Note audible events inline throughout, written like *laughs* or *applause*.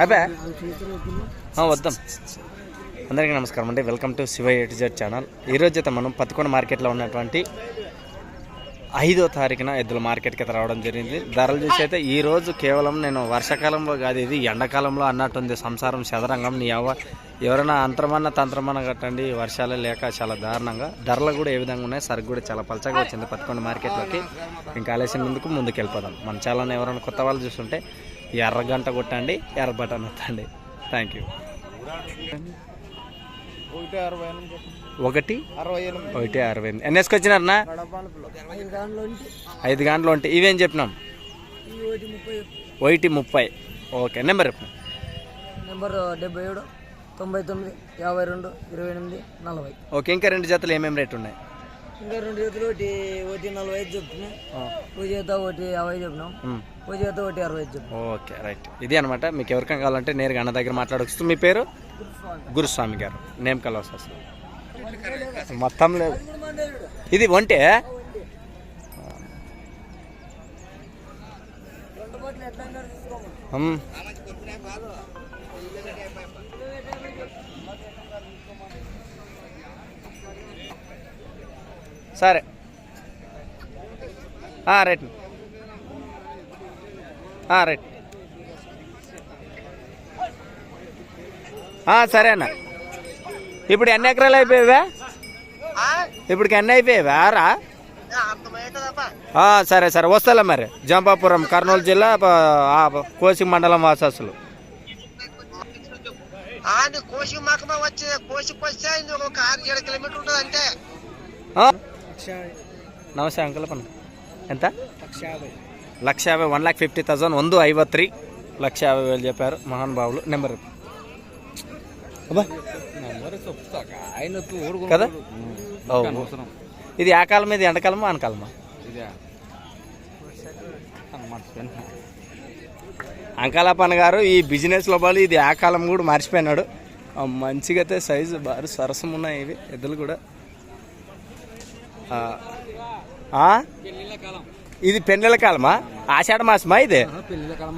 అయిపోయా వద్దాం. అందరికీ నమస్కారం అండి. Welcome to Shiva eight channel ఈరోజు అయితే మనం పత్తికొండ మార్కెట్లో ఉన్నటువంటి ఐదో తారీఖున ఎద్దుల మార్కెట్కి అయితే రావడం జరిగింది. ధరలు చూసి అయితే ఈరోజు కేవలం నేను వర్షాకాలంలో కాదు ఇది ఎండాకాలంలో అన్నట్టుంది సంసారం చదరంగం నీ ఎవ ఎవరైనా అంతరమన్న తంత్రమన్న కట్టండి. వర్షాలు లేక చాలా దారుణంగా. ధరలు కూడా ఏ విధంగా ఉన్నాయి? సరుకు కూడా చాలా పలచగా వచ్చింది పత్తికొండ మార్కెట్లోకి. ఇంకా ఆలస్యం ముందుకు ముందుకు వెళ్ళిపోదాం మన ఛానల్ ఎవరైనా కొత్త వాళ్ళు చూస్తుంటే ఎర్ర గంట కొట్టండి ఎర్ర బటన్ వత్తండి థ్యాంక్ యూ ఒకటి ఒకటి అరవై ఎనిమిది. ఎన్ని వేసుకొచ్చినారన్నా? ఐదు దాంట్లో ఐదు గంటలు ఉంటాయి ఇవేం చెప్పినాం? ఒకటి ముప్పై. ఓకే నెంబర్ చెప్పు. నెంబర్ డెబ్బై ఏడు తొంభై తొమ్మిది యాభై రెండు ఇరవై ఎనిమిది నలభై. ఓకే ఇంకా రెండు జతలు ఏమేమి రేట్ ఉన్నాయి? ఇంకా రెండు చేతులు ఒకటి ఒకటి నలభై ఐదు చెప్తున్నాం ఒక చేత ఒకటి యాభై చెప్పినాం. ఒకటి అరవై ఓకే రైట్. ఇది అనమాట మీకు ఎవరికైనా కావాలంటే నేరుగా అన్న దగ్గర మాట్లాడవచ్చు మీ పేరు? గురుస్వామి. గారు. నేమ్ కలవస్ అసలు. మొత్తం లేదు. ఇది ఒంటే. సరే. రైట్. రైట్. సరే అన్న. ఇప్పుడు ఎన్ని ఎకరాలు అయిపోయావా? ఇప్పటికి ఎన్ని అయిపోయావా? ఆరా? సరే సరే. వస్తాలే మరి. జంపాపురం కర్నూలు జిల్లా కోసి మండలం వాసాసులు కోసి కోసి ఉంటుంది అంటే నమస్తే అంకల్ పని ఎంత? లక్ష యాభై వన్ ల్యాక్ ఫిఫ్టీ థౌసండ్ వందు ఐవత్రి. లక్ష యాభై వేలు చెప్పారు మహానుభావులు నెంబర్ కదా? ఇది ఆ కాలం ఇది ఎండకాలమా అనకాలమా అంకాలప్పన్ గారు ఈ బిజినెస్ లోపల ఇది ఆ కాలం కూడా మర్చిపోయినాడు. మంచిగా అయితే సైజు బాగా సరసం ఉన్నాయి ఇవి ఎద్దులు కూడా. ఇది పెన్నెల కాలమా? ఆషాఢ మాసమా ఇది? పెళ్ళిళ్ళ కాలం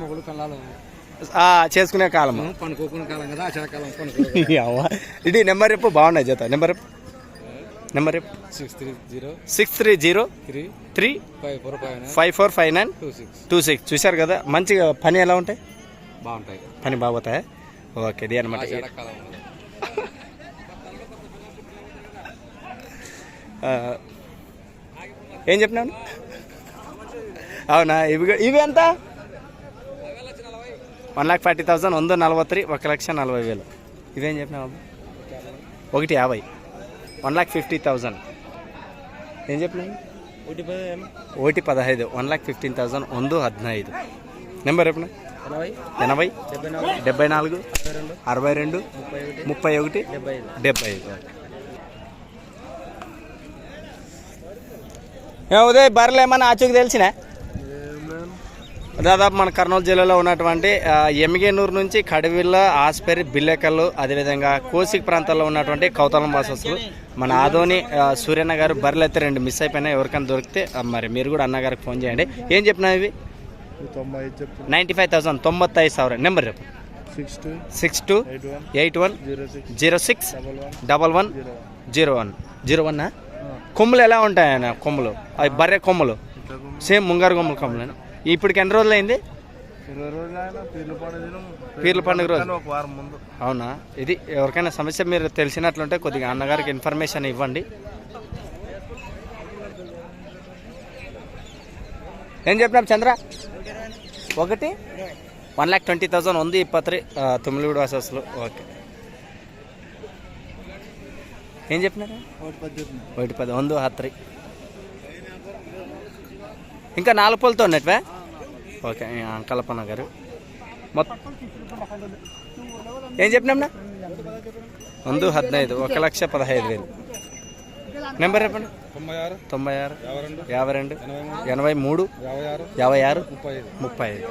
చేసుకునే పనుకోకునే కాలం కదా. *laughs* ఇది నెంబర్ చెప్పు బాగున్నాయి జత. నెంబర్ చెప్పు. నెంబర్ చెప్పు. Six three zero. Six three zero. Three. Three. Five four five four five nine. Two six. Two six. చూశారు కదా మంచిగా పని ఎలా ఉంటాయి? బాగుంటాయి. పని బాగుతాయి ఓకే ఇది అనమాట ఏం చెప్పినాను అవునా? ఇవి ఇవి ఎంత? వన్ లాక్ ఫార్టీ థౌసండ్ వంద నలభై త్రీ ఒక లక్ష నలభై వేలు. ఇవేం చెప్పినా బాబు? ఒకటి యాభై. వన్ లాక్ ఫిఫ్టీ థౌజండ్ ఏం చెప్పినా ఒకటి పదహైదు. వన్ లాక్ ఫిఫ్టీన్ థౌసండ్ వంద హద్నైదు నెంబర్ చెప్పినా? ఎనభై. డెబ్బై నాలుగు. అరవై రెండు. ముప్పై ఒకటి. డెబ్బై ఐదు. ఉదయ్ బర్రెలు ఏమన్నా ఆచూకి తెలిసినా? దాదాపు మన కర్నూలు జిల్లాలో ఉన్నటువంటి ఎమ్మిగేనూరు నుంచి కడవిల్ల ఆస్పెరి బిల్లెకల్లు అదేవిధంగా కోసిక్ ప్రాంతాల్లో ఉన్నటువంటి కౌతలం వాసస్సులు మన ఆదోని సూర్యన్న గారు బర్రెలు అయితే రెండు మిస్ అయిపోయినాయి. ఎవరికైనా దొరికితే మరి మీరు కూడా అన్నగారికి ఫోన్ చేయండి. ఏం చెప్పినా ఇవి? నైంటీ ఫైవ్ థౌసండ్ తొంభై ఐదు సవర. నెంబర్ చెప్పు. Six two. Eight one. Zero six. Double one. Zero one. Zero వన్నా? కొమ్ములు ఎలా ఉంటాయన్న కొమ్ములు? అవి బర్రె కొమ్ములు. సేమ్ ముంగారు కొమ్ములు కొమ్ములేనా? ఇప్పటికి ఎన్ని రోజులు అయింది పీర్ల పండుగ రోజు. అవునా? ఇది ఎవరికైనా సమస్య మీరు తెలిసినట్లుంటే కొద్దిగా అన్నగారికి ఇన్ఫర్మేషన్ ఇవ్వండి. ఏం చెప్పినాం చంద్ర? ఒకటి? వన్ ల్యాక్ ట్వంటీ థౌసండ్ ఉంది ఇప్పత్రి తొమ్మిదిగూడు వాసస్లో ఓకే. ఏం చెప్పినారు? ఒకటి పది వందు హత్రి. ఇంకా నాలుగు పూలతో ఉన్నట్టువా? ఓకే కల్పన గారు. మొత్తం ఏం చెప్పినాంనా వంద హద్నైదు ఒక లక్ష పదహైదు వేలు. నెంబర్ చెప్పండి. తొంభై ఆరు తొంభై ఆరు యాభై రెండు ఎనభై మూడు యాభై ఆరు ముప్పై ఐదు.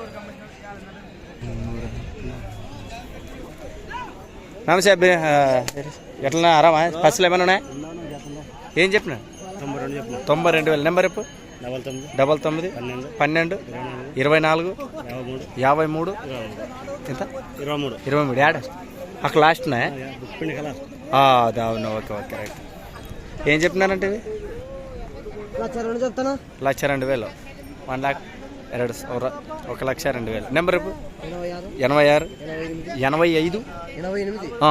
నమస్తే ఎట్లా ఆరామా? ఫస్ట్లో ఏమైనా ఉన్నాయా? ఏం చెప్పిన. తొంభై రెండు వేలు. నెంబర్ చెప్పు. డబల్ తొమ్మిది డబల్ తొమ్మిది పన్నెండు పన్నెండు ఇరవై నాలుగు యాభై మూడు ఎంత ఇరవై మూడు ఇరవై మూడు యాడ్ అక్కడ లాస్ట్నా పిండి కలర్ అది అవును ఓకే ఓకే రైట్ ఏం చెప్పినారంటే ఇవి లక్ష రెండు చెప్తాను లక్ష రెండు వేలు వన్ లాక్ ಎರಡು ಸಾವಿರ ఒక లక్ష రెండు వేలు నెంబర్ రేపు ఎనభై ఆరు ఎనభై ఆరు ఎనభై ఎనిమిది ఎనభై ఐదు ఎనభై ఎనిమిది ఆ,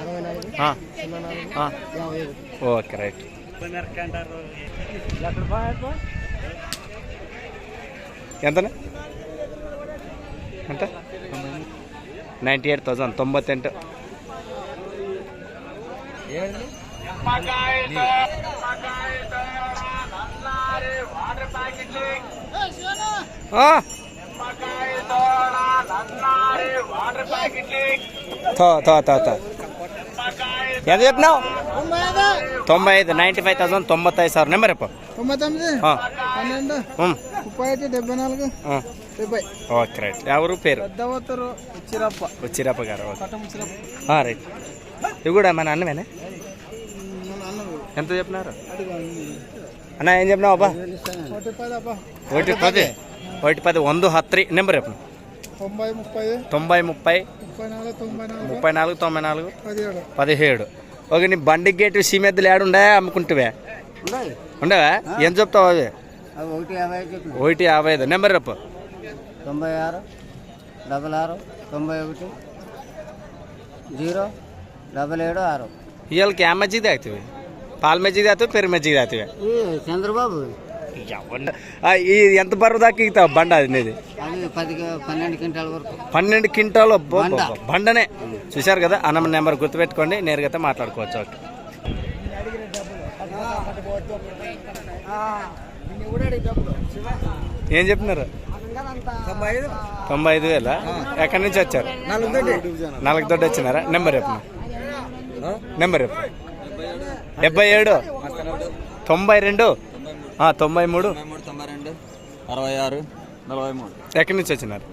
అరవై నాలుగు ఆ, సున్నా నాలుగు ఆ. యాభై ఒకటి ఓకే రైట్ ఎంతనే ఎంత నైంటీ ఎయిట్ థౌసండ్ తొంభత్తెంಟು ఆ. తో తో తో తో ఎంత చెప్పినావు? తొంభై ఐదు నైంటీ ఫైవ్ థౌసండ్ తొంభై ఐదు సార్. నెంబర్ ఎప్పు తొంభై తొమ్మిది? పన్నెండు? ముప్పై ఐదు డెబ్బై నాలుగు? డెబ్బై. Okay right. ఎవరు పేరు? ఉచ్చిరప్ప ఉచ్చిరప్ప గారు రైట్. ఇవి కూడా మన అన్నమేనా? ఎంత చెప్పినారు? అన్న ఏం చెప్పినావు అబ్బా? ఒకటి పది ఒకటి పది ಒಂದು ಹತ್ತು ರೀ ನಂಬರ್ తొంభై ముప్పై తొంభై ముప్పై ముప్పై నాలుగు తొంభై నాలుగు ముప్పై నాలుగు తొంభై నాలుగు పదిహేడు. పదిహేడు. ఓకే నీ బండి గేటు సీమెద్దులు ఏడుండే అమ్ముకుంటువే? ఉండవా? ఎంత చెప్తావు అవి? ఒకటి యాభై ఐదు నెంబర్ చెప్పు. తొంభై ఆరు డబల్ ఆరు తొంభై ఒకటి జీరో డబల్ ఏడు ఆరు. ఇవాళకి ఏ మజ్జిగ తాగుతావి? పాల మజ్జిగ తాగుతావు పెరుగు మజ్జిగ తాగుతావే? చంద్రబాబు. ఎంత బరువు దాకా బండ అది నీది? అది పది పన్నెండు క్వింటాల వరకు. పన్నెండు. బండనే. చూశారు కదా? అన్నమ్మ నెంబర్ గుర్తుపెట్టుకోండి నేరుగా అయితే మాట్లాడుకోవచ్చు. ఏం చెప్పినారు? తొంభై ఐదు వేల? ఎక్కడి నుంచి వచ్చారు? నాలుగు దొడ్డు వచ్చినారా? నెంబర్ చెప్పు. నెంబర్ చెప్పు. డెబ్బై ఏడు? తొంభై రెండు? ఆ, తొంభై మూడు తొంభై రెండు అరవై ఆరు నలభై మూడు. ఎక్కడి నుంచి వచ్చినారు?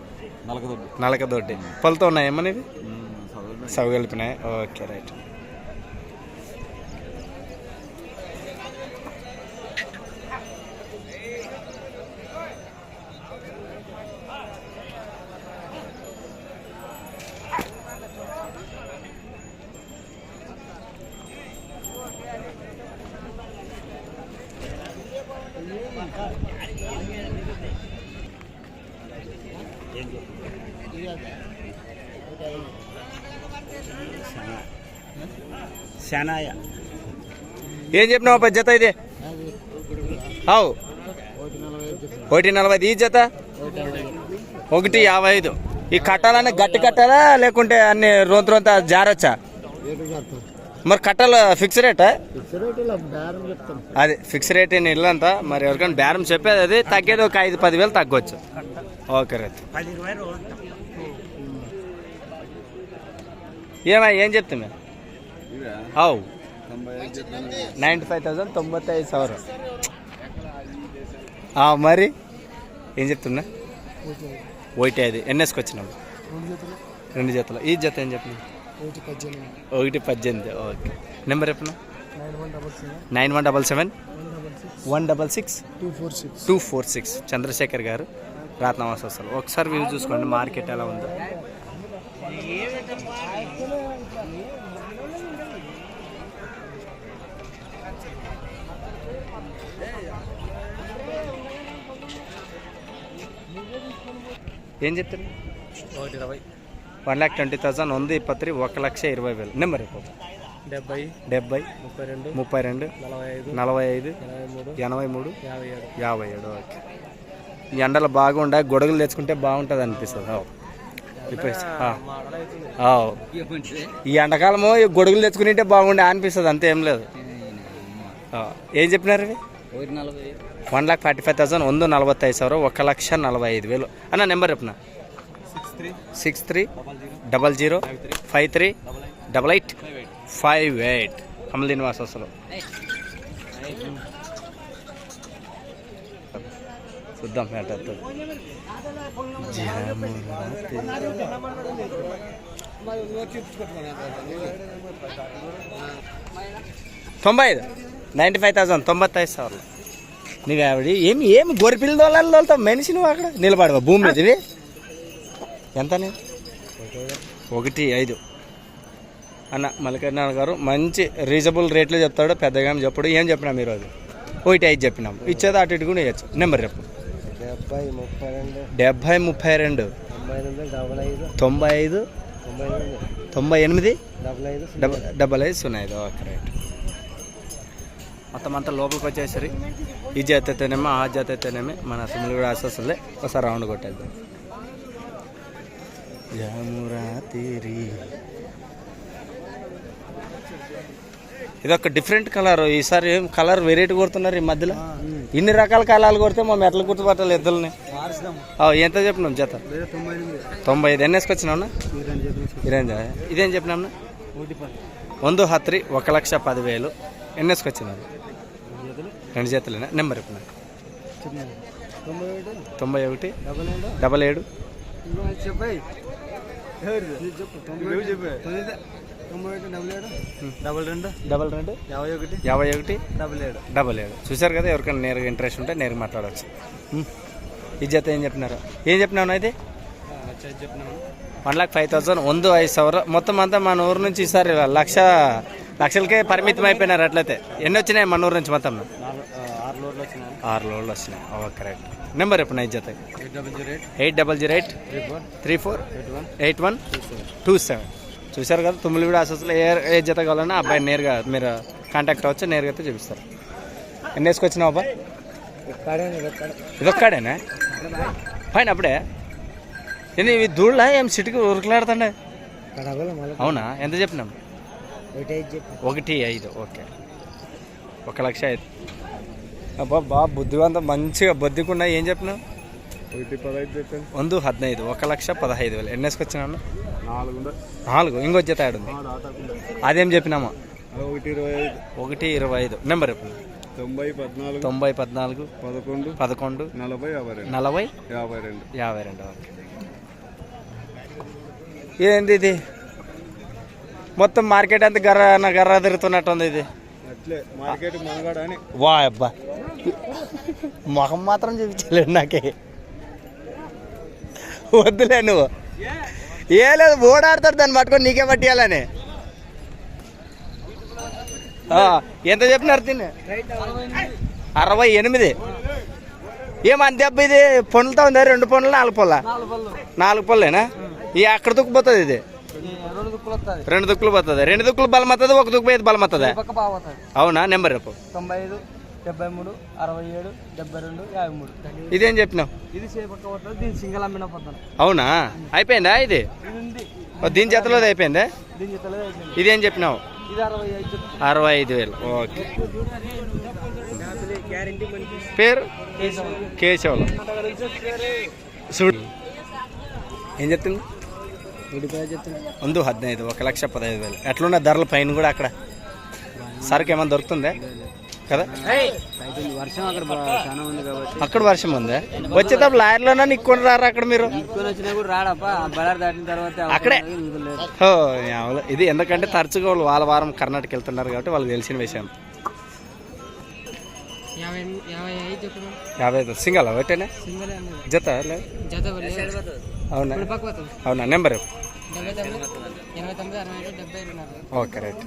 నలకదొడ్డు. నలక దొడ్డి పొలతో ఉన్నాయి ఏమనేది సవి కలిపినాయి ఓకే రైట్. ఏం చెప్పినావు అప్ప జత ఇది? అవు. ఒకటి నలభై ఐదు. ఈ జత? ఒకటి యాభై ఐదు. ఈ కట్టాలన్నీ గట్టి కట్టాలా లేకుంటే అన్ని రొంత రొంత జారొచ్చా? మరి కట్టాలు ఫిక్స్ రేటా అది ఫిక్స్ రేట్ ఇల్లంతా మరి ఎవరికైనా బేరం చెప్పేది అది. తగ్గేది ఒక ఐదు పదివేలు తగ్గవచ్చు ఓకే రైతు. పది ఏమా ఏం చెప్తున్నా హౌ? నైంటీ ఫైవ్ థౌసండ్ తొంభై ఐదు సవర్ మరి? ఏం చెప్తున్నా? ఒకటి ఐదు ఎన్ఎస్కి వచ్చినావు? రెండు జతలు. ఈ జత ఏం చెప్పిన ఒకటి పద్దెనిమిది. ఓకే. నెంబర్ చెప్పిన? Nine one double seven. One double six. Two four six. Chandrashekhar garu రాత్నావాస ఒకసారి వ్యూ చూసుకోండి మార్కెట్ ఎలా ఉందో. ఏం చెప్తారు? ఒకటి ఇరవై వన్ ల్యాక్ ట్వంటీ థౌసండ్ ఉంది ఇప్పత్రి ఒక లక్ష ఇరవై వేలు. నెంబర్ ఇవ్వండి డెబ్బై డెబ్బై ముప్పై రెండు ముప్పై రెండు నలభై ఐదు నలభై ఐదు ఎనభై మూడు యాభై ఏడు. యాభై ఏడు ఓకే. ఈ ఎండలు బాగుండా గొడుగులు తెచ్చుకుంటే బాగుంటుంది అనిపిస్తుంది. ఈ ఎండాకాలము గొడుగులు తెచ్చుకుంటే బాగుండే అనిపిస్తుంది అంతే ఏం లేదు. ఏం చెప్పినారు one lakh forty five thousand ಒಂದು ನಲವತ್ತೈದು ಸಾವಿರ ఒక లక్ష నలభై ఐదు వేలు అన్న నెంబర్ చెప్పిన six three six three double zero double zero five three double eight five eight Kamal Srinivas అసలు చూద్దాం ఎట్ట తొంభై ఐదు నైంటీ ఫైవ్ థౌసండ్ తొంభై సార్లు. నీకు ఆవిడ ఏమి ఏమి గొర్రె పిల్లలతో మనిషి నువ్వు అక్కడ? నిలబడవా భూమి మీద? ఇవి? ఎంత ఒకటి ఐదు. అన్న మల్లికార్జున గారు మంచి రీజనబుల్ రేట్లో చెప్తాడు పెద్దగా చెప్పడు. ఏం చెప్పినాం ఈరోజు ఒకటి ఐదు చెప్పినాం. ఇచ్చేది అటు ఇటు కూడా ఇవ్వచ్చు. నెంబర్ చెప్పు. డెబ్బై ముప్పై రెండు. డెబ్బై ముప్పై రెండు. తొంభై ఐదు. తొంభై ఎనిమిది. డబల్ ఐదు సున్నా ఐదు. Okay right. మొత్తం అంతా లోపలికి వచ్చేసరి ఈ జాతి అయితేనేమో ఆ జాతి అయితేనేమి మన సిమ్లు కూడా వస్తుంది ఒకసారి రౌండ్ కొట్టేద్దాం యమురా తీరి ఇది ఒక డిఫరెంట్ కలర్ ఈసారి ఏం కలర్ వెరైటీ కొడుతున్నారు ఈ మధ్యలో ఇన్ని రకాల కళాలు కొడితే మా మెట్ల గుర్తుపట్టాలి ఎద్దులని ఆ, ఎంత చెప్పినాం జత తొంభై ఎనిమిది తొంభై ఐదు ఎన్ని వేసుకొచ్చినావునా ఇదేం ఇదేం చెప్పినాం ಒಂದು ಹತ್ರಿ ఒక లక్ష పదివేలు ఎన్ని వేసుకొచ్చినారు రెండు చేతులేనా నెంబర్ ఇప్పుడు తొంభై ఒకటి. డబల్ ఏడు. డబల్ రెండు. డబల్ రెండు. యాభై ఒకటి. యాభై ఒకటి. డబల్ ఏడు. డబల్ ఏడు. చూశారు కదా ఎవరికైనా నేరుగా ఇంట్రెస్ట్ ఉంటే నేరుగా మాట్లాడవచ్చు ఈ జత ఏం చెప్పినారు? ఏం చెప్పినావు అయితే? వన్ లాక్ ఫైవ్ థౌసండ్ వంద ఐదు సవర మొత్తం అంతా మన ఊరు నుంచి ఈసారి లక్ష లక్షలకే పరిమితం అయిపోయినారు అట్లయితే. ఎన్ని వచ్చినాయి మన ఊరు నుంచి మొత్తం ఆరు లోడ్లు వచ్చినాయి. ఓకే రైట్ నెంబర్ ఎప్పుడు నైట్ జత. Eight double zero eight. Three four. Eight one. Two seven చూశారు కదా తుమ్ములు కూడా అసలు ఏ ఏ జత కావాలన్నా అబ్బాయి నేరుగా మీరు కాంటాక్ట్ అవ్వచ్చు నేరుగా అయితే చూపిస్తారు. ఎన్ని వేసుకొచ్చినావు అబ్బా? ఇదొక్కడేనా? పైన అప్పుడే. ఏంది ఇవి దూళ్ళ ఏం సిటీకి ఉరుకులాడుతుండే అవునా? ఎంత చెప్పినాం? ఒకటి ఐదు ఓకే. ఒక లక్ష ఐదు. అబ్బా బా బుద్ధివంతం మంచిగా బొద్దికుండా ఏం చెప్పినావు? ఒకటి పదహైదు చెప్పాను హద్నైదు ఒక లక్ష పదహైదు వేలు. ఎన్ని వేసుకొచ్చినా నాలుగు నాలుగు ఇంకో జత ఆడు అదేం చెప్పినామా? ఒకటి ఇరవై ఐదు. ఒకటి ఇరవై ఐదు. నెంబర్ చెప్పు. తొంభై పద్నాలుగు. తొంభై పద్నాలుగు. పదకొండు. పదకొండు. నలభై యాభై రెండు. నలభై. యాభై రెండు. యాభై రెండు ఏంది ఇది? మొత్తం మార్కెట్ అంతా గర్ర గర్ర తిరుగుతున్నట్టుంది ఇది. వా అబ్బా. మొహం మాత్రం చూపించలేదు నాకే. వద్దులే నువ్వు. ఏ లేదు ఓడాడతాడు దాన్ని పట్టుకొని నీకే పట్టియాలని. ఎంత చెప్పినారు తిని అరవై ఎనిమిది. ఏమంత దెబ్బ ఇది? పండ్లతో ఉందా రెండు పండ్లు నాలుగు పళ్ళ నాలుగు పళ్ళేనా ఈ అక్కడ దుక్కుపోతుంది ఇది. రెండు దుక్కులు వస్తుంది రెండు దుక్కులు పోతుంది. రెండు దుక్కులు బలం వస్తుంది ఒక దుక్కు పోయేది బలం పోతుంది అవునా? నెంబర్ చెప్పు. తొంభై ఐదు డెబ్బై మూడు అరవై ఏడు డెబ్బై రెండు యాభై మూడు ఇదేం చెప్పినావు? ఇది పోతుంది దీని సింగల్ అమ్మిన పోతాను. అవునా? అయిపోయిందా ఇది? దీని చేతిలో అయిపోయిందా? దీని చేతలేదు అయిపోయింది. ఇదేం చెప్పినావు? అరవై ఐదు ఐదు వేలు. ఓకే. పేరు? కేశవులు ఏం చెప్తుంది? ముందు హద్నైదు ఒక లక్ష పదహైదు వేలు. ఎట్లున్న ధరల పైన కూడా అక్కడ సరుకు ఏమైనా దొరుకుతుందా? కదా? వర్షం అక్కడ చాలా ఉంది కాబట్టి. అక్కడ వర్షం ఉందా? వచ్చేటప్పుడు లాయర్లోనా నిక్కొని రారా అక్కడ మీరు? ఎక్కువ వచ్చినా కూడా రాడప్ప. బలార్ దాటిన తర్వాత అక్కడే. ఇది ఎందుకంటే తరచుగా వాళ్ళు వాళ్ళ వారం కర్ణాటక వెళ్తున్నారు కాబట్టి వాళ్ళకి తెలిసిన విషయం. యాభై యాభై ఐదు సింగల్ ఒకటేనా? సింగల్ జత లేదు? జత అవునా? అవునా? Number okay right.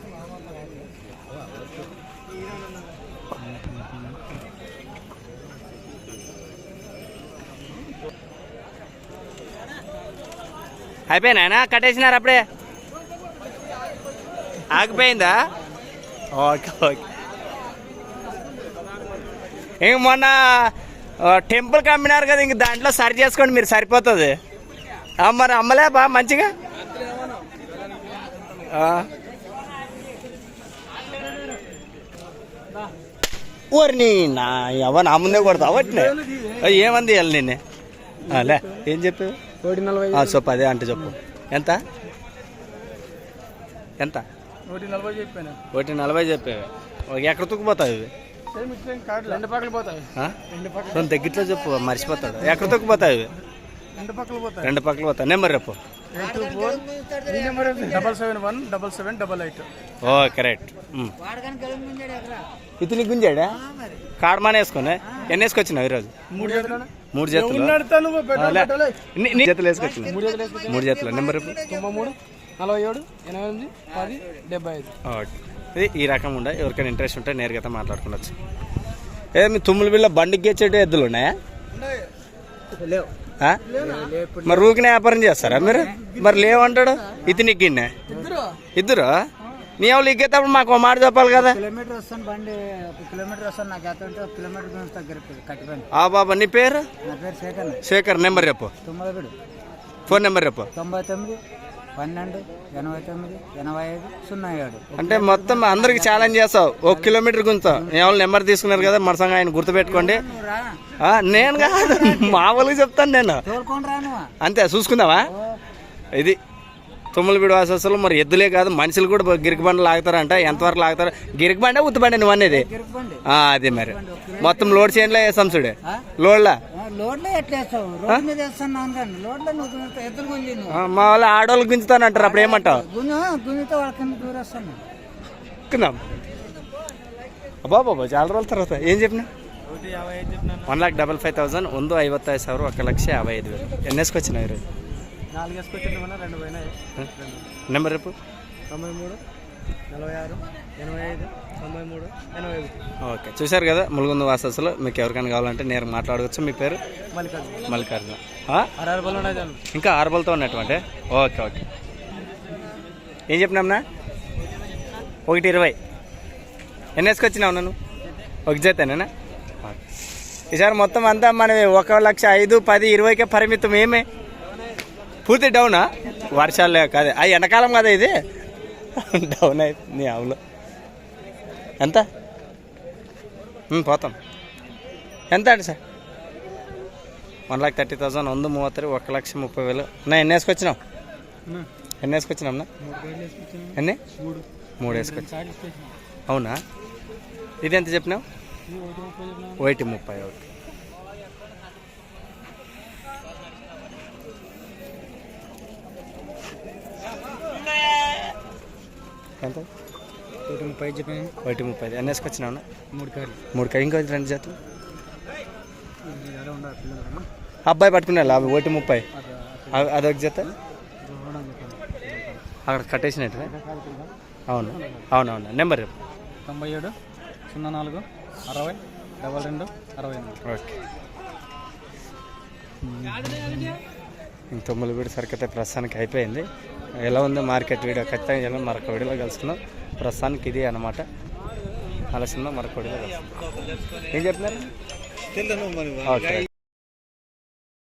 అయిపోయినా కట్టేసినారు అప్పుడే? ఆగిపోయిందా? Okay okay. ఇంక మొన్న టెంపుల్కి అమ్మినారు కదా ఇంక దాంట్లో సరి చేసుకోండి మీరు సరిపోతుంది. మరి అమ్మలే బా మంచిగా. ఓరిని నా ఎవ నా ముందే కొడతా అవట్నే ఏమంది వెళ్ళి నిన్నే? లే ఏం చెప్పావు? ఆ, చెప్పు. అదే అంటే చెప్పు. ఎంత? ఎంత? ఒకటి నలభై చెప్పాను. ఒకటి నలభై చెప్పావు. ఎక్కడ తుక్కుపోతావు ఇవి? రెండు దగ్గరలో చెప్పు మర్చిపోతాడు. ఎక్కడ తొక్కుపోతావు ఇవి? రెండు పక్కల పోతాయి. రెండు పక్కల పోతా నెంబర్ రేపు. Eight two four. Double seven one double seven double eight. Oh correct. ఇతని గుంజాడా కాడమాన వేసుకునే ఎన్ని వేసుకొచ్చినావు ఈరోజు? మూడు జతలు మూడు జతలు నడతాను ఆ, లే. నీ- నీ జతలు వేసుకొచ్చినావు. మూడు జతలు నెంబర్ తొంభై మూడు నలభై ఏడు ఎనభై ఎనిమిది పది డెబ్బై ఐదు. ఓకే ఇది ఈ రకం ఉండే. ఎవరికైనా ఇంట్రెస్ట్ ఉంటే నేరుగా అయితే మాట్లాడుకోవచ్చు. ఏ మీ తుమ్ముల బిల్ల బండికి గెచ్చేటి ఎద్దులు ఉన్నాయా? లేవు? మరి ఊకినే వ్యాపారం చేస్తారా మీరు? మరి లేవంటాడు? ఇతని గిన్నె ఇద్దరు. నీ ఎవరు ఇగ్గేటప్పుడు మాకు మాట చెప్పాలి కదా. ఆ బాబా నీ పేరు? నా పేరు శేఖర్ శేఖర్ నెంబర్ చెప్పు. ఫోన్ నెంబర్ చెప్పు. తొంభై తొమ్మిది పన్నెండు ఎనభై తొమ్మిది ఎనభై ఐదు సున్నా ఏడు. అంటే మొత్తం అందరికి ఛాలెంజ్ చేస్తావు. ఒక కిలోమీటర్ గుంచుతావు ఎవరు నెంబర్ తీసుకున్నారు కదా మరసంగా ఆయన గుర్తుపెట్టుకోండి. నేను కాదు మామూలుగా చెప్తాను నేను. అంతే చూసుకుందామా ఇది తుమ్మలబీడు వాసస్సులు మరి ఎద్దులే కాదు మనుషులు కూడా గిరికి బండి లాగుతారంట ఎంతవరకు లాగుతారు గిరికి బండి ఉత్తి బండి నువ్వు అనేది గిరుకుబండి ఆ, అదే మరి మొత్తం లోడ్ చేయడంలో వేస్తాం చూడే ఆ? లోడ్లా ఆ, లోడ్లో ఎట్లా వేస్తావు రోడ్డు మీద వేస్తున్నాను కానీ లోడ్లో నువ్వు గుంజుతావు, ఎద్దులు గుంజి నువ్వు ఆ, మా వాళ్ళు ఆడవాళ్ళు గుంజుతానంటారు అప్పుడు ఏమంటావు గుంజు గుంజితే వాళ్ళ కింద దూరేస్తాను ఎక్కుదాం అబ్బా బాబా చాలా రోజుల తర్వాత ఏం చెప్పినా ఒకటి యాభై ఐదు చెప్పినాను one lakh double five thousand ಒಂದು ಐವತ್ತೈದು ಸಾವಿರ ఒక లక్ష యాభై ఐదు వేలు ఎన్నేసుకు వచ్చినావు ఈరోజు నాలుగు వేసుకొచ్చింది మన రెండు పోయినాయి. నెంబర్ రేపు తొంభై మూడు నలభై ఆరు ఎనభై ఐదు తొంభై మూడు ఎనభై ఐదు. ఓకే. చూశారు కదా ములుగుంద వాసస్సులు మీకు ఎవరికైనా కావాలంటే నేను మాట్లాడవచ్చు. మీ పేరు? మల్లికార్జున. మల్లికార్జున. ఉన్నాయి ఇంకా ఆరుబలతో ఉన్నటువంటి? Okay okay. ఏం చెప్పినాంనా ఒకటి ఇరవై. ఎన్ని వేసుకొచ్చినావు నన్ను ఒక జతేనా ఈసారి మొత్తం అంతా మనవి ఒక లక్ష ఐదు పది ఇరవైకే పరిమితం ఏమే? పూర్తి డౌనా వర్షాలు కాదే. అది ఎండాకాలం కదా ఇది? డౌన్ అయింది నీ ఆవులు. ఎంత? పోతాం. ఎంత అండి sir? One lakh thirty thousand వంద మూవత్తరు ఒక లక్ష ముప్పై వేలు. నా ఎన్ని వేసుకొచ్చినావు? ఎన్ని వేసుకొచ్చినాంనా ఎన్ని? మూడు. వేసుకొచ్చి అవునా? ఇది ఎంత చెప్పినావు? ఒకటి ముప్పై ఒకటి. ఎంత? ఒకటి ముప్పై చెప్పాను ఒకటి ముప్పై. ఎన్ని వేసుకొచ్చినావు అన్న? మూడు కార్లు మూడు కై ఇంకో రెండు జతలు. అబ్బాయి పట్టుకున్నా అవి ఒకటి ముప్పై. అవి- అదొక జత? అక్కడ కట్టేసినట్టు అవును. అవునవును. నెంబర్ రేపు తొంభై ఏడు సున్నా నాలుగు అరవై డబల్ రెండు అరవై ఓకే. తొమ్మిది వీడియో సరికి అయితే ప్రస్తుతానికి అయిపోయింది. ఎలా ఉందో మార్కెట్ వీడియో? ఖచ్చితంగా ఎలా మరొక వీడియోలో కలుసుకుందాం. ప్రస్తుతానికి ఇది అనమాట ఆలస్యంలో మరొక వీడియోలో కలుసుకుందాం. ఏం చెప్తున్నారు? ఓకే.